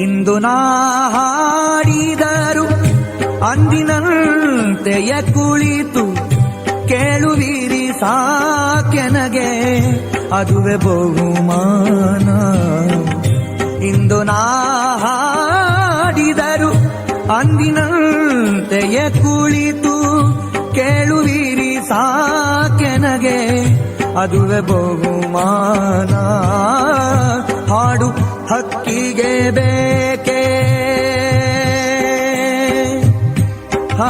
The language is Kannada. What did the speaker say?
ಇಂದು ನಾ ಹಾಡಿದರು, ಅಂದಿನಂತೆಯ ಕುಳಿತು ಕೇಳುವಿರಿ ಸಾಕೆನಗೆ, ಅದುವೆ ಬಹುಮಾನ. ಇಂದು ನಾ ಹಾಡಿದರು, ಅಂದಿನಂತೆಯ ಕುಳಿತು ಕೇಳುವಿರಿ ಸಾಕೆನಗೆ, ಅದುವೆ ಬಹುಮಾನ. ಹಾಡು ಹಕ್ಕಿಗೆ ಬೇಕೆ ஆ